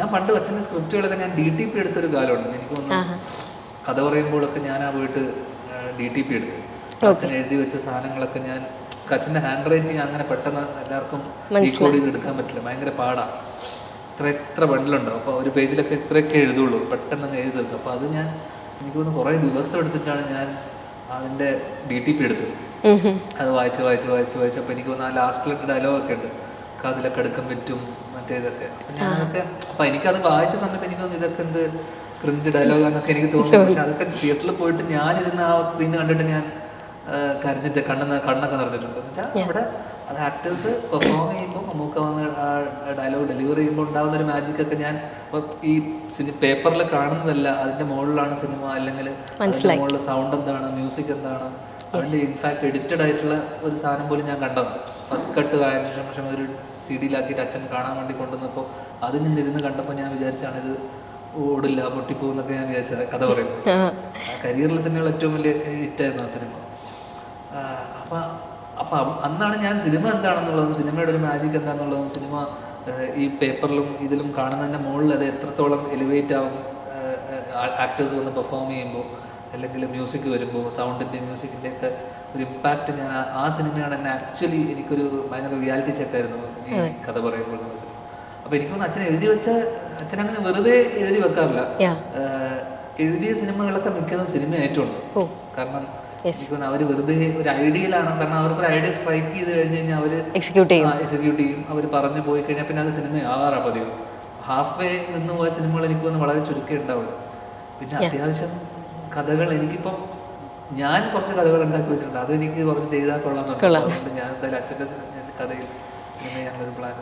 ഞാൻ പണ്ട് അച്ഛന്റെ സ്ക്രിപ്റ്റുകളൊക്കെ ഞാൻ ഡി ടി പി എടുത്തൊരു കാലമുണ്ട്. എനിക്ക് തോന്നുന്നു. കഥ പറയുമ്പോഴൊക്കെ ഞാൻ ആ പോയിട്ട് ഡി ടി പി എടുത്തു. അച്ഛൻ എഴുതി വെച്ച സാധനങ്ങളൊക്കെ ഞാൻ അച്ഛന്റെ ഹാൻഡ് റൈറ്റിംഗ് അങ്ങനെ പെട്ടെന്ന് എല്ലാവർക്കും റീകോഡ് ചെയ്ത് എടുക്കാൻ പറ്റില്ല. ഭയങ്കര പാടാണ് ഇത്ര എത്ര ബണ്ടിലുണ്ടാവും അപ്പോൾ ഒരു പേജിലൊക്കെ ഇത്രയൊക്കെ എഴുതുള്ളൂ. പെട്ടെന്ന് അങ്ങ് എഴുതി തീർക്കും. അപ്പോൾ അത് ഞാൻ എനിക്ക് തോന്നുന്നു കുറേ ദിവസം എടുത്തിട്ടാണ് ഞാൻ അതിന്റെ ഡി ടി പി എടുത്തത്. അത് വായിച്ച് വായിച്ച് വായിച്ച് വായിച്ചപ്പോൾ എനിക്ക് തോന്നുന്നു ആ ലാസ്റ്റിലൊക്കെ ഡയലോഗൊക്കെ ഉണ്ട്. കാതിലൊക്കെ എടുക്കാൻ പറ്റും മറ്റേ ഇതൊക്കെ ഞാനൊക്കെ അപ്പം എനിക്കത് വായിച്ച സമയത്ത് എനിക്ക് തോന്നുന്നു ഇതൊക്കെ എന്ത് ക്രിഞ്ച് ഡയലോഗ് എന്നൊക്കെ എനിക്ക് തോന്നുന്നു പക്ഷെ അതൊക്കെ തിയേറ്ററിൽ പോയിട്ട് ഞാനിരുന്ന ആ സീൻ കണ്ടിട്ട് ഞാൻ കരഞ്ഞിട്ട് കണ്ണെന്ന് കണ്ണൊക്കെ നിറഞ്ഞിട്ടുണ്ട്. വെച്ചാൽ അവിടെ അത് ആക്ടേഴ്സ് പെർഫോം ചെയ്യുമ്പോൾ നമുക്ക് വന്ന് ആ ഡയലോഗ് ഡെലിവറി ചെയ്യുമ്പോൾ ഉണ്ടാകുന്ന ഒരു മാജിക് ഒക്കെ ഞാൻ ഈ സിനി പേപ്പറിൽ കാണുന്നതല്ല അതിന്റെ മുകളിലാണ് സിനിമ അല്ലെങ്കിൽ അതിന്റെ മുകളിൽ സൗണ്ട് എന്താണ് മ്യൂസിക് എന്താണ് അതിന്റെ ഇൻഫാക്ട് എഡിറ്റഡ് ആയിട്ടുള്ള ഒരു സാധനം പോലും ഞാൻ കണ്ടത് ഫസ്റ്റ് കട്ട് ആയതിനു ശേഷം ഒരു സി ഡിയിലാക്കിയിട്ട് അച്ഛൻ കാണാൻ വേണ്ടി കൊണ്ടുവന്നപ്പോൾ അത് ഞാൻ ഇരുന്ന് കണ്ടപ്പോൾ ഞാൻ വിചാരിച്ചാണ് ഇത് ഓടില്ല പൊട്ടിപ്പോകുന്നൊക്കെ ഞാൻ വിചാരിച്ചത്. കഥ പറയും. കരിയറിൽ തന്നെയുള്ള ഏറ്റവും വലിയ ഹിറ്റായിരുന്നു ആ സിനിമ. അപ്പം അപ്പൊ അന്നാണ് ഞാൻ സിനിമ എന്താണെന്നുള്ളതും സിനിമയുടെ ഒരു മാജിക് എന്താണെന്നുള്ളതും സിനിമ ഈ പേപ്പറിലും ഇതിലും കാണുന്നതിന്റെ മുകളിൽ അത് എത്രത്തോളം എലിവേറ്റ് ആവും ആക്ടേഴ്സ് വന്ന് പെർഫോം ചെയ്യുമ്പോൾ അല്ലെങ്കിൽ മ്യൂസിക് വരുമ്പോൾ സൗണ്ടിന്റെ മ്യൂസിക്കിന്റെ ഒക്കെ ഒരു ഇമ്പാക്റ്റ് ഞാൻ ആ- സിനിമയാണ് എന്നെ ആക്ച്വലി എനിക്കൊരു ഭയങ്കര റിയാലിറ്റി ചെക്കായിരുന്നു ഈ കഥ പറയുമ്പോൾ അപ്പൊ എനിക്ക് തോന്നുന്നു അച്ഛൻ എഴുതി വെച്ച അച്ഛൻ അങ്ങനെ വെറുതെ എഴുതി വെക്കാറില്ല. എഴുതിയ സിനിമകളൊക്കെ മിക്കതും സിനിമ ആയിട്ടുണ്ട് കാരണം അവർ വെറുതെ ഒരു ഐഡിയയിലാണ് കാരണം അവർക്ക് ഒരു ഐഡിയ സ്ട്രൈക്ക് ചെയ്ത് കഴിഞ്ഞ് കഴിഞ്ഞാൽ അവർ എക്സിക്യൂട്ട് ചെയ്യും. എക്സിക്യൂട്ട് ചെയ്യും. അവർ പറഞ്ഞു പോയി കഴിഞ്ഞാൽ പിന്നെ അത് സിനിമ ആവാറാ പതിവ്. ഹാഫ് വേ നിന്ന് പോയ സിനിമകൾ എനിക്ക് തോന്നുന്നു വളരെ ചുരുക്കേ ഉണ്ടാവുള്ളൂ. പിന്നെ അത്യാവശ്യം കഥകൾ എനിക്കിപ്പം ഞാൻ കുറച്ച് കഥകൾ ഉണ്ടാക്കി വെച്ചിട്ടുണ്ട്. അത് എനിക്ക് കുറച്ച് ചെയ്താൽ കൊള്ളാം ഞാൻ എന്തായാലും അച്ഛന്റെ കഥയിൽ സിനിമ ചെയ്യാനുള്ളൊരു പ്ലാൻ